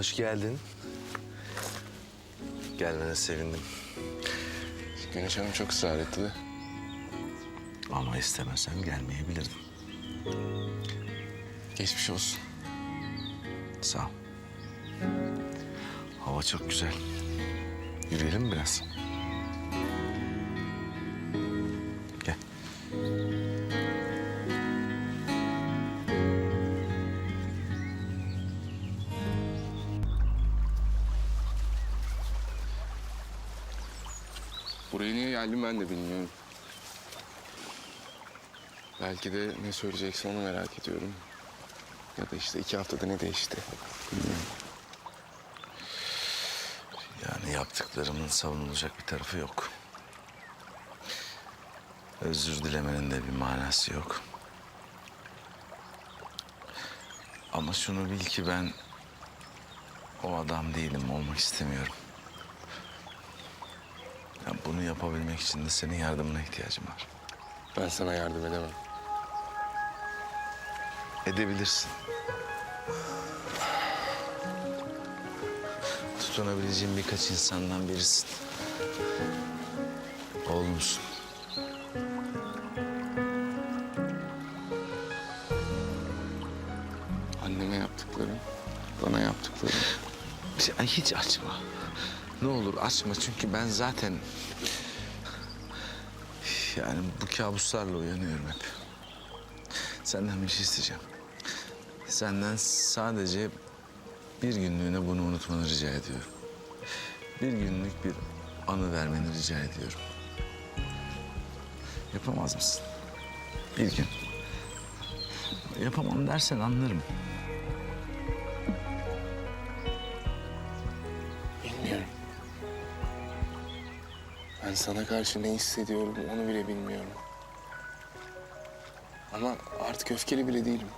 Hoş geldin. Gelmene sevindim. Güneş Hanım çok ısrar etti de. Ama istemesen gelmeyebilirdim. Geçmiş olsun. Sağ ol. Hava çok güzel. Yürüyelim mi biraz? Buraya niye geldim ben de bilmiyorum. Belki de ne söyleyeceksin onu merak ediyorum. Ya da işte iki haftada ne değişti. Bilmiyorum. Yani yaptıklarımın savunulacak bir tarafı yok. Özür dilemenin de bir manası yok. Ama şunu bil ki ben o adam değilim, olmak istemiyorum. Ya bunu yapabilmek için de senin yardımına ihtiyacım var. Ben sana yardım edemem. Edebilirsin. Tutunabileceğim birkaç insandan birisin. Oğlumsun. Anneme yaptıklarım, bana yaptıklarım. Ay hiç açma. Ne olur açma çünkü ben zaten... Yani bu kabuslarla uyanıyorum hep. Senden bir şey isteyeceğim. Senden sadece bir günlüğüne bunu unutmanı rica ediyorum. Bir günlük bir anı vermeni rica ediyorum. Yapamaz mısın? Bir gün. Yapamam dersen anlarım. Ben sana karşı ne hissediyorum onu bile bilmiyorum. Ama artık öfkeli bile değilim.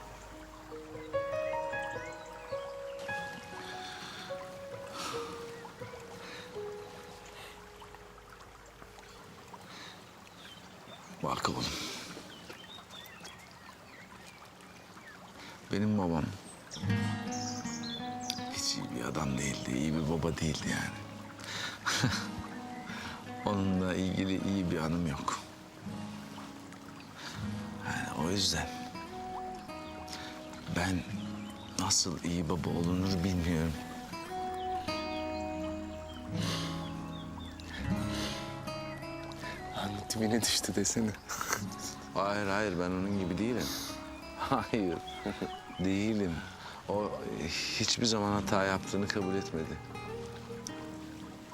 Bak oğlum. Benim babam hiç iyi bir adam değildi, iyi bir baba değildi yani. Onunla ilgili iyi bir anım yok. Yani o yüzden ben nasıl iyi baba olunur bilmiyorum. Dibine düştü desene. Hayır hayır ben onun gibi değilim. Hayır değilim. O hiçbir zaman hata yaptığını kabul etmedi.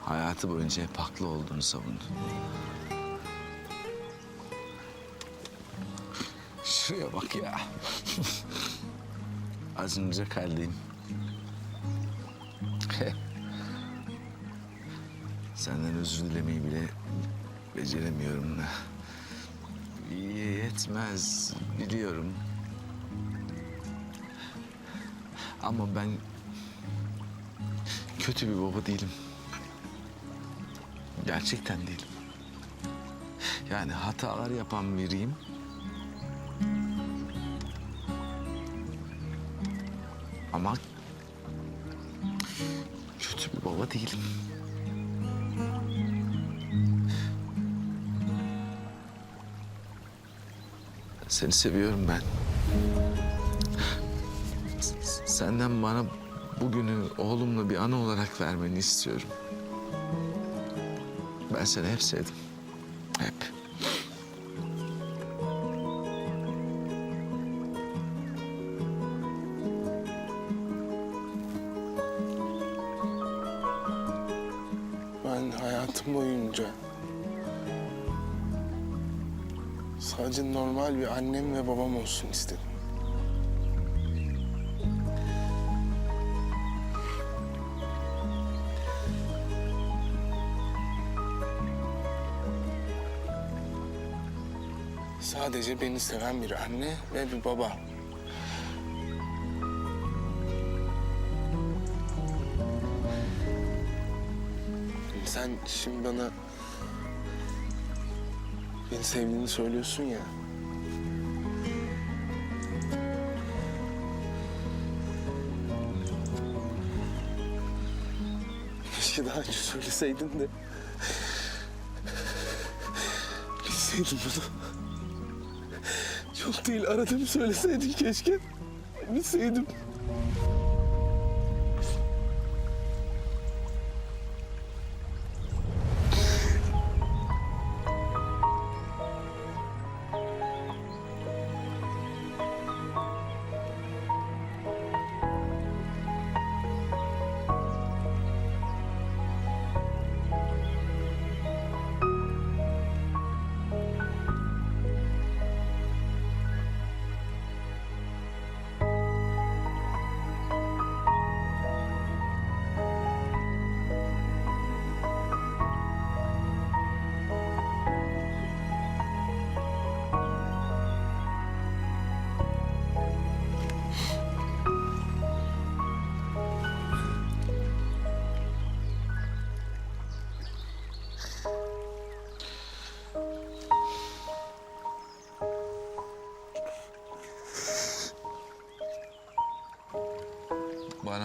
Hayatı boyunca hep haklı olduğunu savundu. Şuraya bak ya. Acınacak haldeyim. Senden özür dilemeyi bile beceremiyorum da. Yetmez biliyorum. Ama ben kötü bir baba değilim. Gerçekten değilim. Yani hatalar yapan biriyim. Ama kötü bir baba değilim. Seni seviyorum ben. S- Senden bana bugünü oğlumla bir anı olarak vermeni istiyorum. Ben seni hep sevdim. Hep. Ben hayatım boyunca sadece normal bir annem ve babam olsun istedim. Sadece beni seven bir anne ve bir baba. Sen şimdi bana beni sevdiğini söylüyorsun ya. Keşke daha önce söyleseydin de. Bilseydim bunu. Çok değil arada bir söyleseydin keşke. Bilseydim.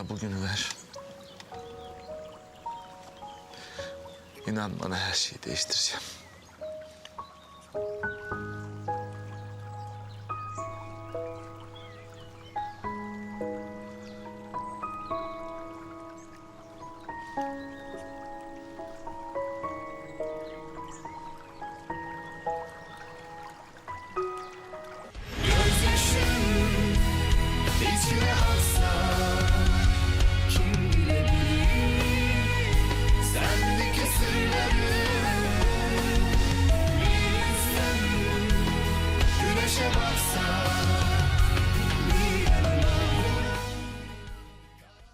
Bugünü ver. İnan bana her şeyi değiştireceğim. Gözyaşım içime aksa